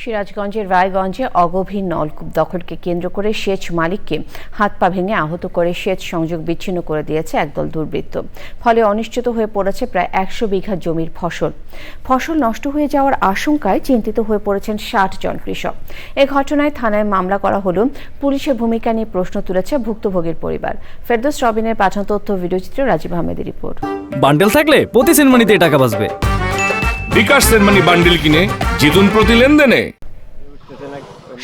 সিরাজগঞ্জের রায়গঞ্জে অগভীর নলকূপ দখলকে কেন্দ্র করে সেচ মালিককে হাত পা ভেঙে আহত করে সেচ সংযোগ বিচ্ছিন্ন করে দিয়েছে একদল দুর্বৃত্ত। ফলে অনিশ্চিত হয়ে পড়েছে প্রায় একশো বিঘা জমির ফসল। ফসল নষ্ট হয়ে যাওয়ার আশঙ্কায় চিন্তিত হয়ে পড়েছেন ষাট জন কৃষক। এ ঘটনায় থানায় মামলা করা হলেও পুলিশের ভূমিকা নিয়ে প্রশ্ন তুলেছে ভুক্তভোগীর পরিবার। ফেরদোস রবিনের পাঠানো তথ্য ভিডিওচিত্রে রাজীব আহমেদের রিপোর্ট। বান্ডেল থাকলে প্রতি সেনমানিতে টাকা বাঁচবে। বান্ডিল কিনে জিতুন প্রতি লেনদেনে।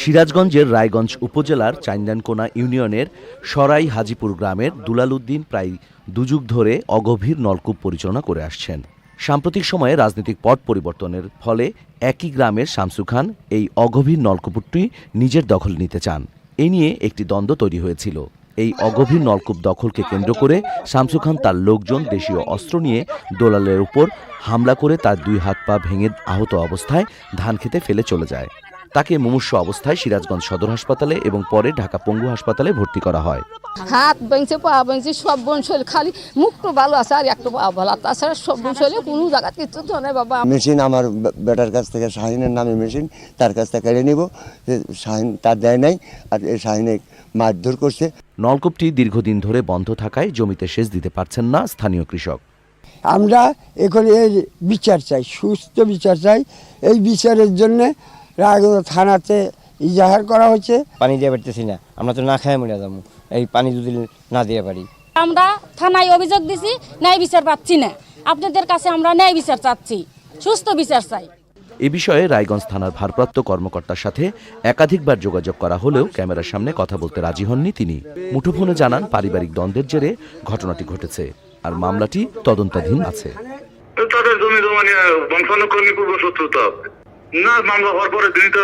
সিরাজগঞ্জের রায়গঞ্জ উপজেলার চাইন্দানকোনা ইউনিয়নের সরাই হাজিপুর গ্রামের দুলালউদ্দিন প্রায় দুযুগ ধরে অগভীর নলকূপ পরিচালনা করে আসছেন। সাম্প্রতিক সময়ে রাজনৈতিক পট পরিবর্তনের ফলে একই গ্রামের শামসু খান এই অগভীর নলকূপটি নিজের দখল নিতে চান। এ নিয়ে একটি দ্বন্দ্ব তৈরি হয়েছিল। এই অগভীর নলকূপ দখলকে কেন্দ্র করে শামসু খান তার লোকজন দেশীয় অস্ত্র নিয়ে দোলালের উপর হামলা করে তার দুই হাত পা ভেঙে আহত অবস্থায় ধান খেতে ফেলে চলে যায়। তাকে মুমূর্ষ অবস্থায় সিরাজগঞ্জ সদর হাসপাতালে এবং পরে ঢাকা পঙ্গু হাসপাতালে ভর্তি করা হয়। হাত ভাঙছে পা ভাঙছে সব বোন শরীর খালি মুখটা ভালো আছে আর একটা পা ভালো আছে। তাছাড়া সব বোন শরীরে কোনো জায়গা কিছু তো নাই বাবা। মেশিন আমার বেটার কাছ থেকে শাহিনের নামে মেশিন তার কাছ থেকে কেড়ে নিব। শাহিন তার দেয় নাই আর এই শাহিনে মারধর করছে। নলকূপটি দীর্ঘদিন ধরে বন্ধ থাকায় জমিতে সেচ দিতে পারছেন না স্থানীয় কৃষক। আমরা এখন এই বিচার চাই সুস্থ বিচার চাই। এই বিচারের জন্য রায়গঞ্জ থানাতে ইজাহার করা হয়েছে। পানি দিয়ে পারতেছি না আমরা তো না খাই মরে যাব। এই পানি যদি না দিয়ে পারি। আমরা থানায় অভিযোগ দিছি ন্যায় বিচার পাচ্ছি না। আপনাদের কাছে আমরা ন্যায় বিচার চাচ্ছি সুস্থ বিচার চাই। এ বিষয়ে রায়গঞ্জ থানার ভারপ্রাপ্ত কর্মকর্তার সাথে একাধিকবার যোগাযোগ করা হলেও ক্যামেরার সামনে কথা বলতে রাজি হননি তিনি। মুঠোফোনে জানান পারিবারিক দ্বন্দ্বের জেরে ঘটনাটি ঘটেছে আর মামলাটি তদন্তাধীন আছে। তাদের জমি জমা নিয়ে বংশানুক্রমিক পূর্ব শত্রুতা আছে না হওয়ার পরে দিনই তো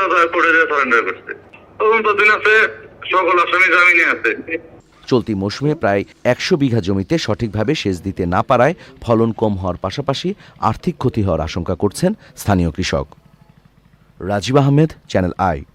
সারেন্ডার করছে। তদন্ত দিন আছে, সকল আসামি জামিনে আছে। চলতি মৌসুমে প্রায় একশো বিঘা জমিতে সঠিকভাবে সেচ দিতে না পারায় ফলন কম হওয়ার পাশাপাশি আর্থিক ক্ষতি হওয়ার আশঙ্কা করছেন স্থানীয় কৃষক। Rajib Ahmed channel I